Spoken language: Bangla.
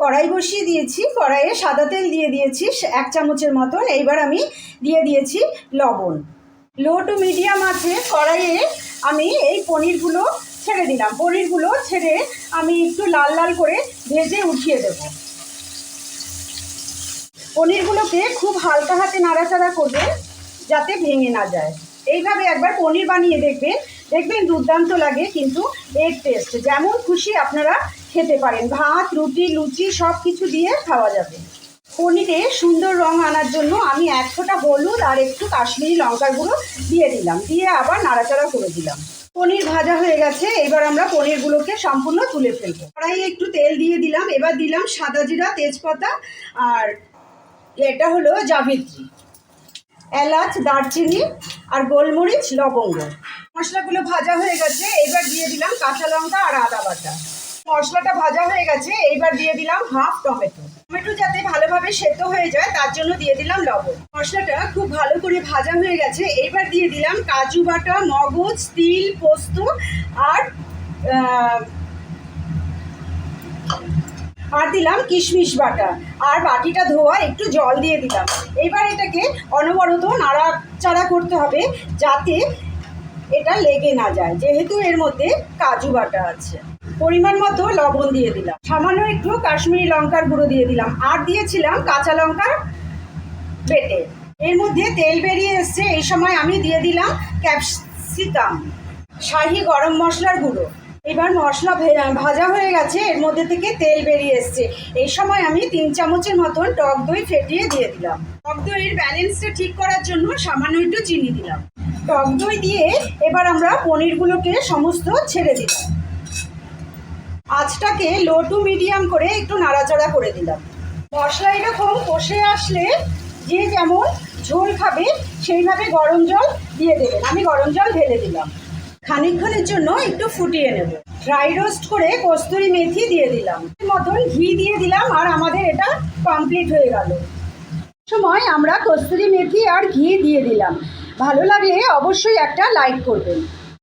কড়াই বসিয়ে দিয়েছি, কড়াইয়ে সাদা তেল দিয়ে দিয়েছি, এক চামচের মতন। এইবার আমি দিয়ে দিয়েছি লবণ। লো টু মিডিয়াম আছে, কড়াইয়ে আমি এই পনিরগুলো ছেড়ে দিলাম। পনিরগুলো ছেড়ে আমি একটু লাল লাল করে ভেজে উঠিয়ে দেবো। পনিরগুলোকে খুব হালকা হাতে নাড়াচাড়া করবেন যাতে ভেঙে না যায়। এইভাবে একবার পনির বানিয়ে দেখবেন। দেখবেন দুর্দান্ত লাগে কিন্তু এর টেস্ট যেমন খুশি আপনারা খেতে পারেন। ভাত, রুটি, লুচি সব কিছু দিয়ে খাওয়া যাবে। পনিরে সুন্দর রং আনার জন্য আমি এক ফোঁটা হলুদ আর একটু কাশ্মীরি লঙ্কার গুঁড়ো দিয়ে দিলাম। দিয়ে আবার নাড়াচাড়া করে দিলাম। পনির ভাজা হয়ে গেছে, এবার আমরা পনিরগুলোকে সম্পূর্ণ তুলে ফেলব। কড়াইয়ে একটু তেল দিয়ে দিলাম, এবার দিলাম সাদা জিরা, তেজপাতা আর এটা হলো জাভিত্রী এলাচ, দারচিনি আর গোলমরিচ, লবঙ্গ। মশলাগুলো ভাজা হয়ে গেছে, এবার দিয়ে দিলাম কাঁচা লঙ্কা আর আদা বাটা। মশলাটা ভাজা হয়ে গেছে, এইবার দিয়ে দিলাম হাফ টমেটো। টমেটো যাতে ভালোভাবে সেদ্ধ হয়ে যায়, তার জন্য দিয়ে দিলাম লবণ। মশলাটা খুব ভালো করে ভাজা হয়ে গেছে, এইবার দিয়ে দিলাম কাজু বাটা, মগজ, তিল, পোস্ত আর আর দিলাম কিশমিশ বাটা। আর বাটিটা ধোয়া, একটু জল দিয়ে দিলাম। এবার এটাকে অনবরত নাড়াচাড়া করতে হবে যাতে এটা লেগে না যায়, যেহেতু এর মধ্যে কাজু বাটা আছে। পরিমাণ মতো লবণ দিয়ে দিলাম। সামান্য একটু কাশ্মীরি লঙ্কার গুঁড়ো দিয়ে দিলাম। আর দিয়েছিলাম কাঁচা লঙ্কার বেটে। এর মধ্যে তেল বেরিয়ে এসছে। এই সময় আমি দিয়ে দিলাম ক্যাপসিকাম, শাহি গরম মশলার গুঁড়ো। এবার মশলা ভাজা হয়ে গেছে। এর মধ্যে থেকে তেল বেরিয়ে এসছে। এই সময় আমি তিন চামচের মতন টক দই ফেটিয়ে দিয়ে দিলাম। টক দইয়ের ব্যালেন্সটা ঠিক করার জন্য সামান্য একটু চিনি দিলাম। টক দই দিয়ে এবার আমরা পনিরগুলোকে সমস্ত ছেড়ে দিলাম। আঁচটাকে লো টু মিডিয়াম করে একটু নাড়াচাড়া করে দিলাম। মশলা এরকম কষে আসলে যে যেমন ঝোল খাবে সেইভাবে গরম জল দিয়ে দেবেন। আমি গরম জল ঢেলে দিলাম। খানিকক্ষণের জন্য একটু ফুটিয়ে নেব। ড্রাই রোস্ট করে কস্তুরি মেথি দিয়ে দিলাম। মতন ঘি দিয়ে দিলাম আর আমাদের এটা কমপ্লিট হয়ে গেল। সময় আমরা কস্তুরি মেথি আর ঘি দিয়ে দিলাম। ভালো লাগলে অবশ্যই একটা লাইক করবেন।